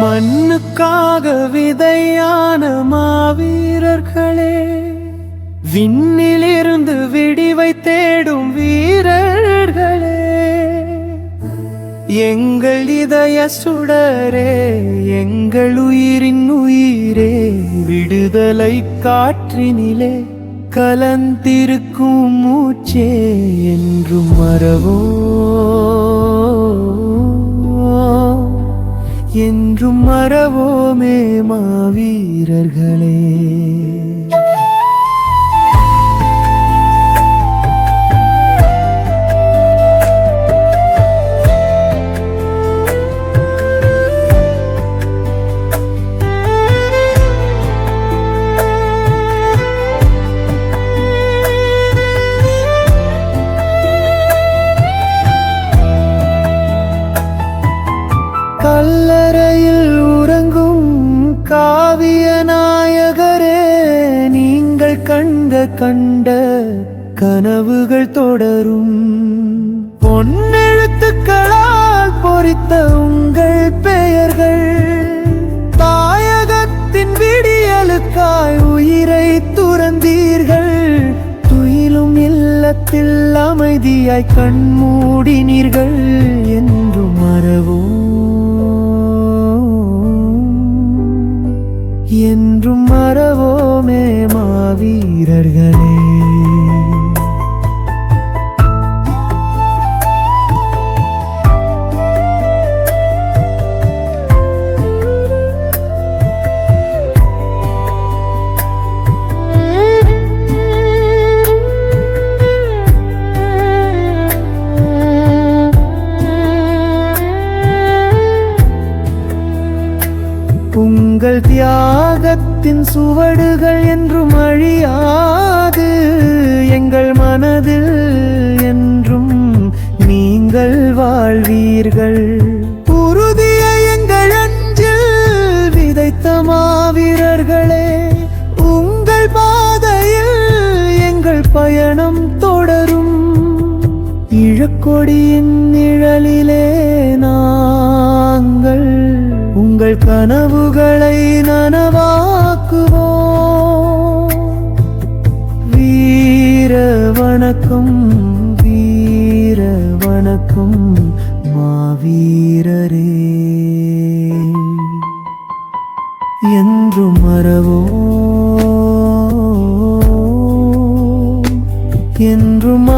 மண்ணுக்காக விதையான மாவீரர்களே விண்ணிலிருந்து விடிவை தேடும் வீரர்களே எங்கள் இதய சுடரே எங்கள் உயிரின் உயிரே விடுதலை காற்றினிலே கலந்திருக்கும் மூச்சே என்றும் மறவோ என்றும் மறவோமே மாவீரர்களே. கண்ட கண்ட கனவுகள் தொடரும். பொன்னெழுத்துக்களால் பொறித்த உங்கள் பெயர்கள். தாயகத்தின் விடியலுக்காய் உயிரை துறந்தீர்கள். துயிலும் இல்லத்தில் அமைதியாய் கண்மூடினீர்கள். என்றும் மறவோமே மாவீரர்களே. உங்கள் தியாகத்தின் சுவடுகள் என்றும் அழியாது. எங்கள் மனதில் என்றும் நீங்கள் வாழ்வீர்கள். உறுதியை எங்கள் அஞ்சில் விதைத்த மாவீரர்களே உங்கள் பாதையில் எங்கள் பயணம் தொடரும். இழக்கொடியின் நிழலிலே கனவுகளை நனவாக்குவோம். வீர வணக்கம் வீர வணக்கம் மாவீரரே. என்றும் மறவோம் என்றும்